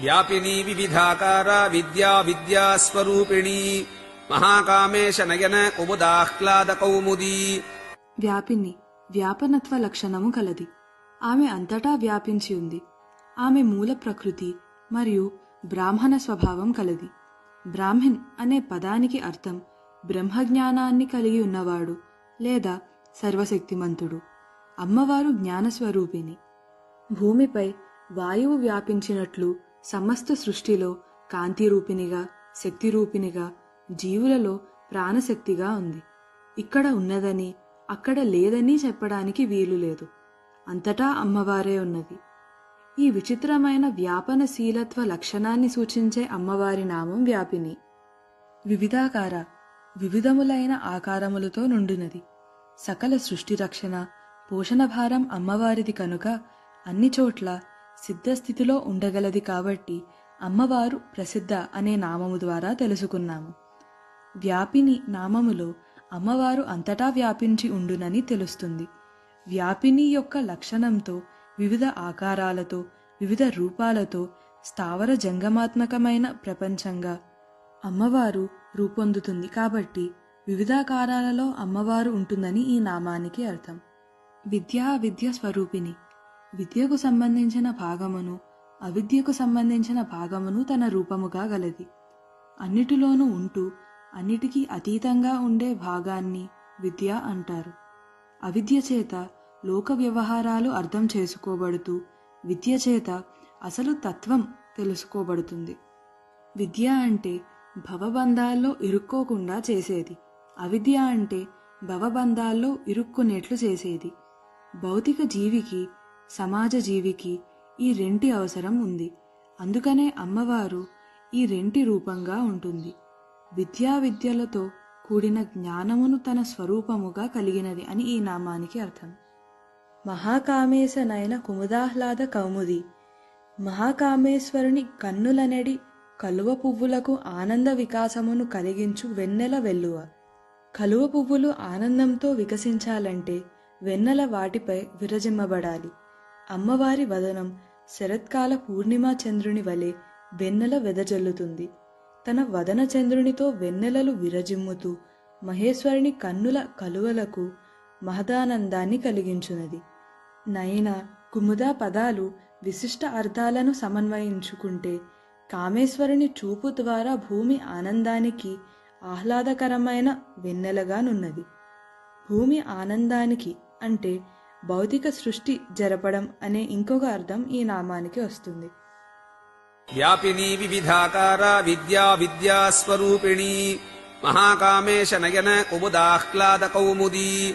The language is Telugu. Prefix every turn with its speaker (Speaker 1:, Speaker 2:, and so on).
Speaker 1: వ్యాపినీ వివిధాకార విద్యా విద్యాస్వరూపిణీ మహాకామేశ నయన కుముదాహ్లాద కౌముదీ.
Speaker 2: వ్యాపిని వ్యాపనత్వ లక్షణము కలది. ఆమె అంతటా వ్యాపించి ఉంది. ఆమె మూల ప్రకృతి మరియు బ్రాహ్మణ స్వభావం కలది. బ్రాహ్మణ్ అనే పదానికి అర్థం బ్రహ్మజ్ఞానాన్ని కలిగి ఉన్నవాడు లేదా సర్వశక్తిమంతుడు. అమ్మవారు జ్ఞానస్వరూపిణి. భూమిపై వాయువు వ్యాపించినట్లు సమస్త సృష్టిలో కాంతి రూపిణిగా శక్తి రూపిణిగా జీవులలో ప్రాణశక్తిగా ఉంది. ఇక్కడ ఉన్నదని అక్కడ లేదని చెప్పడానికి వీలు లేదు. అంతటా అమ్మవారే ఉన్నది. ఈ విచిత్రమైన వ్యాపనశీలత్వ లక్షణాన్ని సూచించే అమ్మవారి నామం వ్యాపిని. వివిధాకార వివిధములైన ఆకారములతో నుండినది. సకల సృష్టి రక్షణ పోషణ భారం అమ్మవారిది కనుక అన్ని చోట్ల సిద్ధస్థితిలో ఉండగలది కాబట్టి అమ్మవారు ప్రసిద్ధ అనే నామము ద్వారా తెలుసుకున్నాము. వ్యాపిని నామములో అమ్మవారు అంతటా వ్యాపించి ఉండునని తెలుస్తుంది. వ్యాపిని యొక్క లక్షణంతో వివిధ ఆకారాలతో వివిధ రూపాలతో స్థావర జంగమాత్మకమైన ప్రపంచంగా అమ్మవారు రూపొందుతుంది కాబట్టి వివిధాకారాలలో అమ్మవారు ఉంటుందని ఈ నామానికి అర్థం. విద్యా విద్య స్వరూపిణి విద్యకు సంబంధించిన భాగమును అవిద్యకు సంబంధించిన భాగమును తన రూపముగా గలది. అన్నిటిలోనూ ఉంటూ అన్నిటికీ అతీతంగా ఉండే భాగాన్ని విద్య అంటారు. అవిద్య చేత లోక వ్యవహారాలు అర్థం చేసుకోబడుతూ విద్య చేత అసలు తత్వం తెలుసుకోబడుతుంది. విద్య అంటే భవబంధాల్లో ఇరుక్కోకుండా చేసేది. అవిద్య అంటే భవబంధాల్లో ఇరుక్కునేట్లు చేసేది. భౌతిక జీవికి సమాజ జీవికి ఈ రెంటి అవసరం ఉంది. అందుకనే అమ్మవారు ఈ రెంటి రూపంగా ఉంటుంది. విద్యా విద్యలతో కూడిన జ్ఞానమును తన స్వరూపముగా కలిగినది అని ఈ నామానికి అర్థం. మహాకామేశనైన కుముదాహ్లాద కౌముది. మహాకామేశ్వరుని కన్నులనెడి కలువ పువ్వులకు ఆనంద వికాసమును కలిగించు వెన్నెల వెల్లువ. కలువ పువ్వులు ఆనందంతో వికసించాలంటే వెన్నెల వాటిపై విరజిమ్మబడాలి. అమ్మవారి వదనం శరత్కాల పూర్ణిమా చంద్రుని వలె వెన్నెల వెదజల్లుతుంది. తన వదన చంద్రునితో వెన్నెలలు విరజిమ్ముతూ మహేశ్వరుని కన్నుల కలువలకు మహదానందాన్ని కలిగించునది. నయన కుముద పదాలు విశిష్ట అర్థాలను సమన్వయించుకుంటే కామేశ్వరుని చూపు ద్వారా భూమి ఆనందానికి ఆహ్లాదకరమైన వెన్నెలగానున్నది భూమి ఆనందానికి అంటే భౌతిక సృష్టి జరపడం అనే ఇంకొక అర్థం ఈ నామానికి వస్తుంది.
Speaker 1: వ్యాపిని వివిధాకార విద్యా విద్యాస్వరూపిణీ మహాకామేశ నయన కుముదాహ్లాద కౌముదీ.